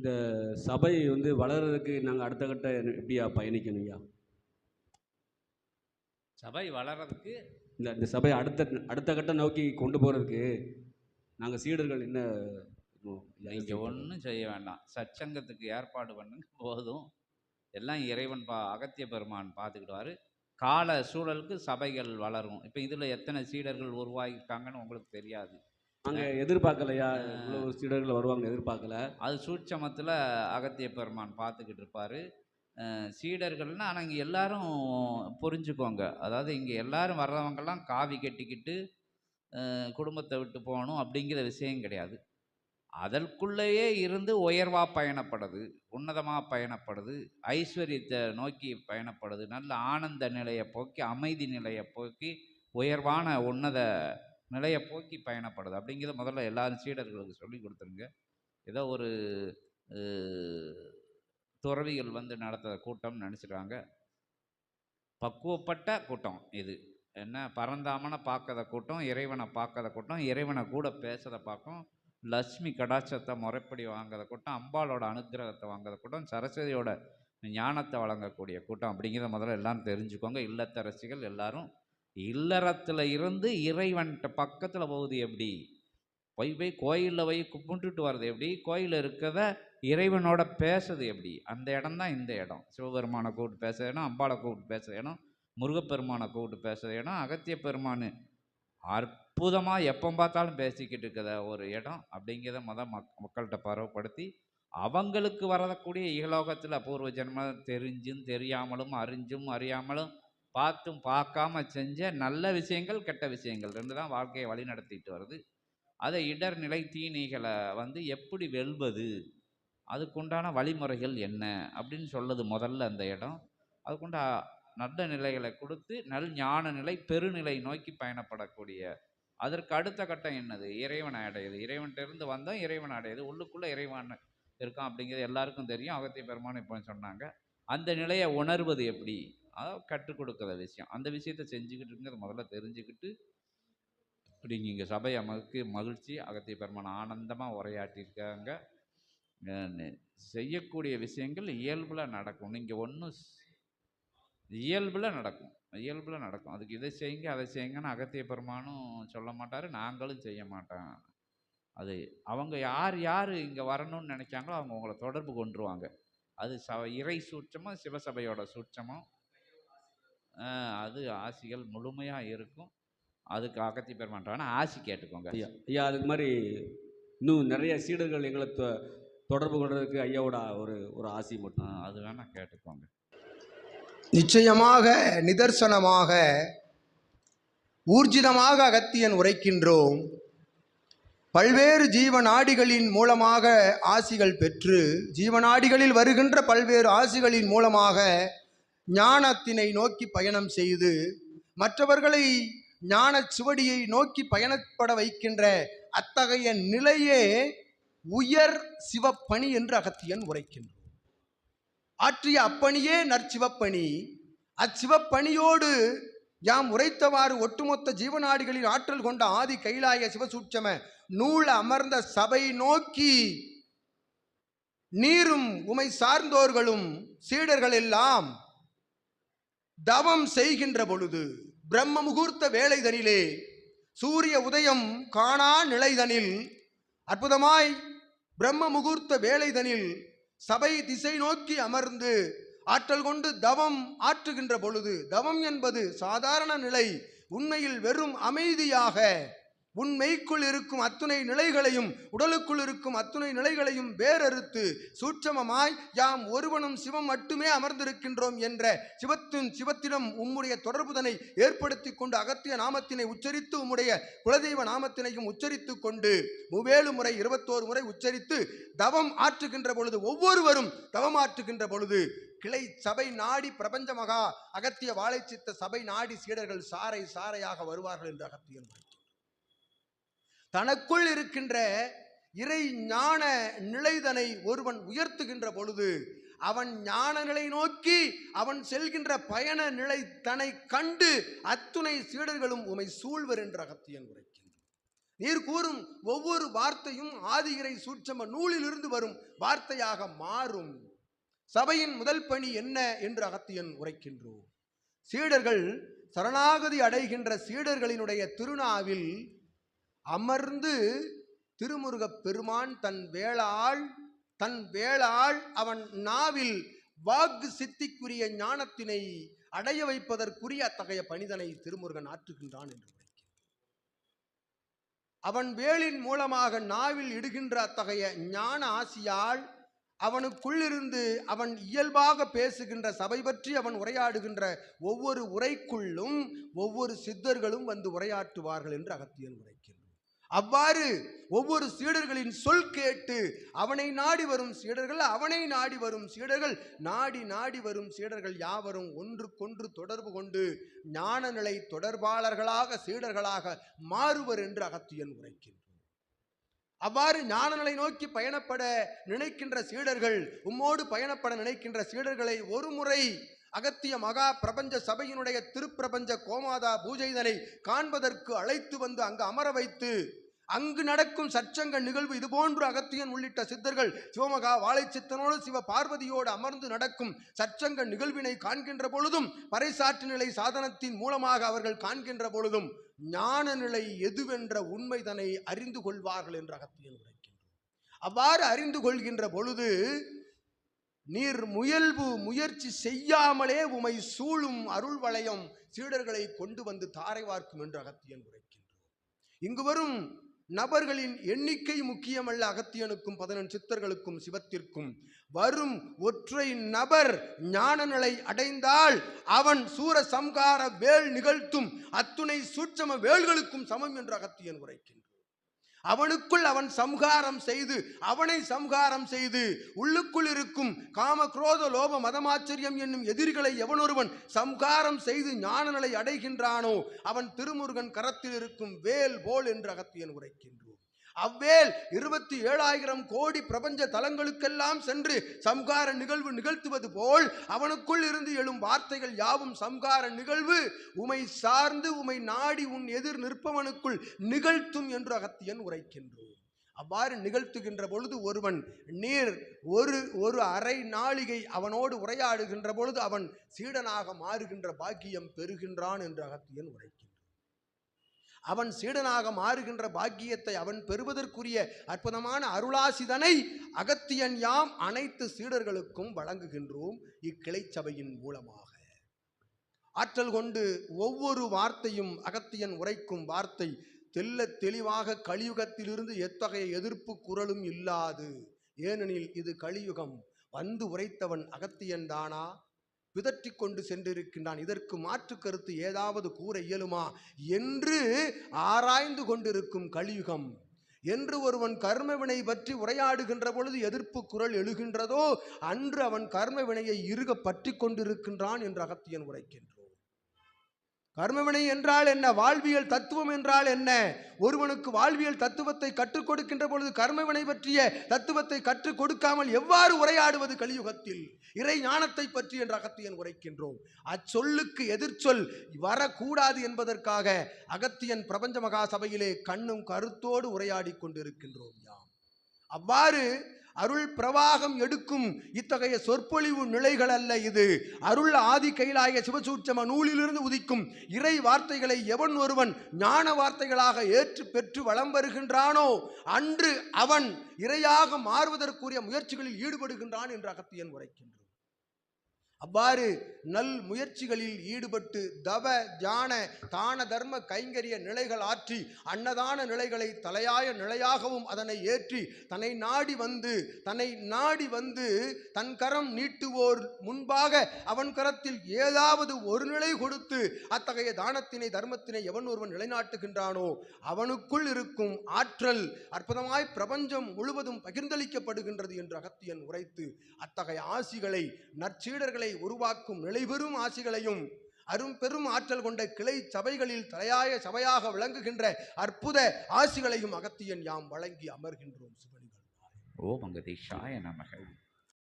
இந்த சபை வந்து வளர்றதுக்கு நாங்கள் அடுத்த கட்ட எப்படியா பயணிக்கணும்யா சபை வளர்றதுக்கு இந்த இந்த சபை அடுத்த அடுத்த கட்டம் நோக்கி கொண்டு போகிறதுக்கு நாங்கள் சீடர்கள் என்ன? ஐயா, செய்யணும்? ஒன்றும் செய்ய வேண்டாம். சச்சங்கத்துக்கு ஏற்பாடு பண்ணுங்க. போதும். எல்லாம் இறைவன் பா அகத்திய பெருமான் பார்த்துக்கிடுவாரு. கால சூழலுக்கு சபைகள் வளரும். இப்போ இதில் எத்தனை சீடர்கள் உருவாகியிருக்காங்கன்னு உங்களுக்கு தெரியாது. நாங்கள் எதிர்பார்க்கலையா? இவ்வளோ சீடர்கள் வருவாங்க எதிர்பார்க்கல? அது சூட்சமத்தில் அகத்திய பெருமான் பார்த்துக்கிட்டு இருப்பார். சீடர்கள்னா ஆனால் இங்கே எல்லாரும் புரிஞ்சுக்கோங்க. அதாவது இங்கே எல்லாரும் வர்றவங்கெல்லாம் காவி கட்டிக்கிட்டு குடும்பத்தை விட்டு போகணும் அப்படிங்கிற விஷயம் கிடையாது. அதற்குள்ளேயே இருந்து உயர்வாக பயணப்படுது உன்னதமாக பயணப்படுது ஐஸ்வர்யத்தை நோக்கி பயணப்படுது நல்ல ஆனந்த நிலையை போக்கி அமைதி நிலையை போக்கி உயர்வான உன்னத நிலையை போக்கி பயணப்படுது. அப்படிங்கிறத முதல்ல எல்லாரும் சீடர்களுக்கு சொல்லி கொடுத்துருங்க. ஏதோ ஒரு துறவிகள் வந்து நடத்துகிற கூட்டம்னு நினச்சிருக்காங்க பக்குவப்பட்ட கூட்டம் இது. என்ன? பரந்தாமனை பார்க்கத கூட்டம் இறைவனை பார்க்கத கூட்டம் இறைவனை கூட பேசுகிறத பார்க்கும். லட்சுமி கடாட்சத்தை முறைப்படி வாங்குறத கூட்டம் அம்பாலோட அனுக்கிரகத்தை வாங்குறத கூட்டம் சரஸ்வதியோட ஞானத்தை வழங்கக்கூடிய கூட்டம். அப்படிங்கிறத முதல்ல எல்லாம் தெரிஞ்சுக்கோங்க. இல்லத்தரசிகள் எல்லாரும் இல்லறத்தில் இருந்து இறைவன்கிட்ட பக்கத்தில் போகுது எப்படி? போய் போய் கோயிலில் போய் கும்பிட்டுட்டு வர்றது எப்படி? கோயிலில் இருக்கிறத இறைவனோட பேசுறது எப்படி? அந்த இடம் தான் இந்த இடம். சிவபெருமானை கூப்பிட்டு பேசுகிற இடம் அம்பாளை கூப்பிட்டு பேசுகிற இடம் முருகப்பெருமானை கூப்பிட்டு பேசுகிற இடம் அகத்திய பெருமான் அற்புதமாக எப்போ பார்த்தாலும் பேசிக்கிட்டு இருக்கிற ஒரு இடம் அப்படிங்கிறத முத மக் மக்கள்கிட்ட பரவப்படுத்தி அவங்களுக்கு வரக்கூடிய இகலோகத்தில் பூர்வ ஜென்மம் தெரிஞ்சும் தெரியாமலும் அறிஞ்சும் அறியாமலும் பார்த்தும் பார்க்காம செஞ்ச நல்ல விஷயங்கள் கெட்ட விஷயங்கள். ரெண்டு தான் வாழ்க்கையை வழி நடத்திட்டு வருது. அதை இடர்நிலை தீனிகளை வந்து எப்படி வெல்வது? அதுக்குண்டான வழிமுறைகள் என்ன? அப்படின்னு சொல்லுது முதல்ல அந்த இடம். அதுக்குண்டா நல்ல நிலைகளை கொடுத்து நல் ஞான நிலை பெருநிலை நோக்கி பயணப்படக்கூடிய. அதற்கு அடுத்த கட்டம் என்னது? இறைவன் அடையுது. இறைவன்கிட்ட இருந்து வந்தோம் இறைவன் அடையுது. உள்ளுக்குள்ளே இறைவன் இருக்கான் அப்படிங்கிறது எல்லாருக்கும் தெரியும். அகத்திய பெருமான் இப்போ சொன்னாங்க. அந்த நிலையை உணர்வது எப்படி? அதாவது கற்றுக் கொடுக்குற விஷயம். அந்த விஷயத்தை செஞ்சுக்கிட்டு இருக்கிறத முதல்ல தெரிஞ்சுக்கிட்டு இப்படி இங்கே சபை அமக்கு மகிழ்ச்சி அகத்திய பெருமான் ஆனந்தமாக உரையாட்டியிருக்காங்க செய்யக்கூடிய விஷயங்கள் இயல்பில் நடக்கும். நீங்கள் ஒன்றும் இயல்பில் நடக்கும். இயல்பில் நடக்கும். அதுக்கு இதை செய்யுங்க அதை செய்யுங்கன்னு அகத்திய பெருமானும் சொல்ல மாட்டார் நாங்களும் செய்ய மாட்டோம். அது அவங்க யார் யார் இங்கே வரணும்னு நினைக்காங்களோ அவங்க உங்களை தொடர்பு கொண்டுருவாங்க அது ச இறை சூட்சமும் சிவசபையோட சூட்சமும் அது ஆசிகள் முழுமையாக இருக்கும். அதுக்கு அகத்திய பெருமான் ஆசி கேட்டுக்கோங்க. ஐயா ஐயா அதுக்கு மாதிரி இன்னும் நிறைய சீடர்கள் எங்களை தொ- தொடர்பு கொள்றதுக்கு ஐயாவோட ஒரு ஒரு ஆசை மட்டும். அது வேணா கேட்டுக்கோங்க. நிச்சயமாக நிதர்சனமாக ஊர்ஜிதமாக அகத்தியன் உரைக்கின்றோம். பல்வேறு ஜீவநாடிகளின் மூலமாக ஆசிகள் பெற்று ஜீவநாடிகளில் வருகின்ற பல்வேறு ஆசிகளின் மூலமாக ஞானத்தினை நோக்கி பயணம் செய்து மற்றவர்களை ஞான சுவடியை நோக்கி பயணப்பட வைக்கின்ற அத்தகைய நிலையே உயர் சிவப்பணி என்று அகத்தியன் உரைக்கின்றான். ஆற்றிய அப்பணியே நற்சிவப்பணி. அச்சிவப்பணியோடு யாம் உரைத்தவாறு ஒட்டுமொத்த ஜீவநாடிகளின் ஆற்றல் கொண்ட ஆதி கைலாய சிவசூட்சம நூல் அமர்ந்த சபை நோக்கி நீரும் உமை சார்ந்தோர்களும் சீடர்கள் எல்லாம் தவம் செய்கின்ற பொழுது பிரம்ம முகூர்த்த வேலைதனிலே சூரிய உதயம் காணா நிலைதனில் அற்புதமாய் பிரம்ம முகூர்த்த வேலைதனில் சபை திசை நோக்கி அமர்ந்து ஆற்றல் கொண்டு தவம் ஆற்றுகின்ற பொழுது தவம் என்பது சாதாரண நிலை உண்மையில் வெறும் அமைதியாக உண்மைக்குள் இருக்கும் அத்துணை நிலைகளையும் உடலுக்குள் இருக்கும் அத்துணை நிலைகளையும் வேறறுத்து சூட்சமமாய் யாம் ஒருவனும் சிவம் மட்டுமே அமர்ந்திருக்கின்றோம் என்ற சிவத்தின் சிவத்திடம் உம்முடைய தொடர்புதனை ஏற்படுத்தி கொண்டு அகத்திய நாமத்தினை உச்சரித்து உம்முடைய குலதெய்வ நாமத்தினையும் உச்சரித்து கொண்டு முவேழு முறை இருபத்தோரு முறை உச்சரித்து தவம் ஆற்றுகின்ற பொழுது ஒவ்வொருவரும் தவம் ஆற்றுகின்ற பொழுது கிளை சபை நாடி பிரபஞ்ச மகா அகத்திய வாழைச்சித்த சபை நாடி சீடர்கள் சாரை சாரையாக வருவார்கள் என்று அகத்தியன் தனக்குள் இருக்கின்ற இறை ஞான நிலைதனை ஒருவன் உயர்த்துகின்ற பொழுது அவன் ஞான நிலை நோக்கி அவன் செல்கின்ற பயண நிலை தன்னை கண்டு அத்துணை சீடர்களும் உமை சூழ்வர் என்று அகத்தியன் உரைக்கின்றான். நீர் கூறும் ஒவ்வொரு வார்த்தையும் ஆதிகிரை சூட்சம நூலிலிருந்து வரும் வார்த்தையாக மாறும். சபையின் முதல் பணி என்ன என்று அகத்தியன் உரைக்கின்றோம். சீடர்கள் சரணாகதி அடைகின்ற சீடர்களினுடைய திருநாவில் அமர்ந்து திருமுருகப் பெருமான் தன் வேளாள் தன் வேளாள் அவன் நாவில் வாக்கு சித்திக்குரிய ஞானத்தினை அடைய வைப்பதற்குரிய அத்தகைய பணிதனை திருமுருகன் ஆற்றுகின்றான் என்று அவன் வேலின் மூலமாக நாவில் இடுகின்ற அத்தகைய ஞான ஆசியால் அவனுக்குள்ளிருந்து அவன் இயல்பாக பேசுகின்ற சபை பற்றி அவன் உரையாடுகின்ற ஒவ்வொரு உரைக்குள்ளும் ஒவ்வொரு சித்தர்களும் வந்து உரையாற்றுவார்கள் என்று அகத்தியன் உரைக்கின்றான் அவ்வாறு ஒவ்வொரு சீடர்களின் சொல் கேட்டு அவனை நாடி வரும் சீடர்கள் அவனை நாடி வரும் சீடர்கள் நாடி நாடி வரும் சீடர்கள் யாவரும் ஒன்றுக்கொன்று தொடர்பு கொண்டு ஞான நிலை தொடர்பாளர்களாக சீடர்களாக மாறுவர் என்று அகத்தியன் உரைக்கின்றான். அவ்வாறு ஞான நிலை நோக்கி பயணப்பட நினைக்கின்ற சீடர்கள் உம்மோடு பயணப்பட நினைக்கின்ற சீடர்களை ஒரு முறை அகத்திய மகா பிரபஞ்ச சபையினுடைய திருப்பிரபஞ்ச கோமாதா பூஜைதனை காண்பதற்கு அழைத்து வந்து அங்கு அமர வைத்து அங்கு நடக்கும் சச்சங்க நிகழ்வு இதுபோன்று அகத்தியன் உள்ளிட்ட சித்தர்கள் சிவமகா வாழைச்சித்தனோடு சிவ பார்வதியோடு அமர்ந்து நடக்கும் சச்சங்க நிகழ்வினை காண்கின்ற பொழுதும் பறைசாற்று நிலை சாதனத்தின் மூலமாக அவர்கள் காண்கின்ற பொழுதும் ஞான நிலை எதுவென்ற உண்மைதனை அறிந்து கொள்வார்கள் என்று அகத்தியன் உரைக்கின்றோம் அவ்வாறு அறிந்து கொள்கின்ற பொழுது நீர் முயல்வு முயற்சி செய்யாமலே உமை சூழும் அருள் வளையம் சீடர்களை கொண்டு வந்து தாரை வார்க்கும் என்று அகத்தியன் உரைக்கின்றோம் இங்கு வரும் நபர்களின் எண்ணிக்கை முக்கியமல்ல. அகத்தியனுக்கும் பதினெண் சித்தர்களுக்கும் சிவத்திற்கும். வரும் ஒற்றை நபர் ஞான நிலை அடைந்தால் அவன் சூர சம்கார வேல் நிகழ்த்தும் அத்துணை சூட்சம வேல்களுக்கும் சமம் என்று அகத்தியன் உரைக்கின்றான். அவனுக்குள் அவன் சம்ஹாரம் செய்து அவனை சம்ஹாரம் செய்து உள்ளுக்குள் இருக்கும் காம குரோத லோப மதமாச்சரியம் என்னும் எதிரிகளை எவனொருவன் சம்ஹாரம் செய்து ஞான நிலை அடைகின்றானோ அவன் திருமுருகன் கரத்தில் இருக்கும் வேல் போல் என்று அகத்தியன் உரைக்கின்றான். அவ்வேல் இருபத்தி ஏழாயிரம் கோடி பிரபஞ்ச தலங்களுக்கெல்லாம் சென்று சம்கார நிகழ்வு நிகழ்த்துவது போல் அவனுக்குள் இருந்து எழும் வார்த்தைகள் யாவும் சம்கார நிகழ்வு. உமை சார்ந்து உமை நாடி உன் எதிர் நிற்பவனுக்குள் நிகழ்த்தும் என்று அகத்தியன் உரைக்கின்றோம் அவ்வாறு நிகழ்த்துகின்ற பொழுது ஒருவன் நீர் ஒரு ஒரு அரை நாளிகை அவனோடு உரையாடுகின்ற பொழுது அவன் சீடனாக மாறுகின்ற பாக்கியம் பெறுகின்றான் என்று அகத்தியன் உரைக்கின்றான். அவன் சீடனாக மாறுகின்ற பாக்கியத்தை அவன் பெறுவதற்குரிய அற்புதமான அருளாசிதனை அகத்தியன் யாம் அனைத்து சீடர்களுக்கும் வழங்குகின்றோம் இக்கிளை சபையின் மூலமாக. ஆற்றல் கொண்டு ஒவ்வொரு வார்த்தையும் அகத்தியன் உரைக்கும் வார்த்தை தெல்ல தெளிவாக கலியுகத்திலிருந்து எத்தகைய எதிர்ப்பு குரலும் இல்லாது. ஏனெனில் இது கலியுகம். வந்து உரைத்தவன் அகத்தியன் தானா? பிதற்றிக் கொண்டு சென்றிருக்கின்றான். இதற்கு மாற்று கருத்து ஏதாவது கூற இயலுமா? என்று ஆராய்ந்து கொண்டிருக்கும் கலியுகம். என்று ஒருவன் கர்மவினை பற்றி உரையாடுகின்ற பொழுது எதிர்ப்பு குரல் எழுகின்றதோ அன்று அவன் கர்மவினையை இருக பற்றி கொண்டிருக்கின்றான் என்று அகத்தியன் உரைக்கின்றான். கர்மவினை என்றால் என்ன? வாழ்வியல் தத்துவம் என்றால் என்ன? ஒருவனுக்கு வாழ்வியல் தத்துவத்தை கற்றுக் கொடுக்கின்ற பொழுது கர்மவினை பற்றிய தத்துவத்தை கற்றுக் கொடுக்காமல் எவ்வாறு உரையாடுவது கலியுகத்தில்? இறை ஞானத்தை பற்றி என்ற அகத்தியன் உரைக்கின்றோம். அச்சொல்லுக்கு எதிர்ச்சொல் வரக்கூடாது என்பதற்காக அகத்தியன் பிரபஞ்ச மகா சபையிலே கண்ணும் கருத்தோடு உரையாடி கொண்டிருக்கின்றோம் யாம். அவ்வாறு அருள் பிரவாகம் எடுக்கும் இத்தகைய சொற்பொழிவு நிலைகள் அல்ல இது. அருள் ஆதி கைலாய சிவசூட்சம நூலிலிருந்து உதிக்கும் இறை வார்த்தைகளை எவன் ஒருவன் ஞான வார்த்தைகளாக ஏற்று பெற்று வளம் வருகின்றானோ அன்று அவன் இறையாக மாறுவதற்குரிய முயற்சிகளில் ஈடுபடுகின்றான் என்று அகத்தியன் உரைக்கின்றான். அவ்வாறு நல் முயற்சிகளில் ஈடுபட்டு தவ ஜான தான தர்ம கைங்கரிய நிலைகள் ஆற்றி அன்னதான நிலைகளை தலையாய நிலையாகவும் அதனை ஏற்றி தன்னை நாடி வந்து தன்னை நாடி வந்து தன் கரம் நீட்டுவோர் முன்பாக அவன் கரத்தில் ஏதாவது ஒரு நிலை கொடுத்து அத்தகைய தானத்தினை தர்மத்தினை எவன் ஒருவன் நிலைநாட்டுகின்றானோ அவனுக்குள் இருக்கும் ஆற்றல் அற்புதமாய் பிரபஞ்சம் முழுவதும் பகிர்ந்தளிக்கப்படுகின்றது என்று அகத்தியன் உரைத்து அத்தகைய ஆசிகளை நற்சீடர்களை உருவாக்கும் நிலைபெறும் ஆசிகளையும் அரும் பெரும் ஆற்றல் கொண்ட கிளை சபைகளில் தலையாய சபையாக விளங்குகின்ற அற்புத ஆசிகளையும் அகத்தியன் யாம் வழங்கி அமர்கின்றோம் சிவனிகள். ஓ மங்கதேஷாய நமகள்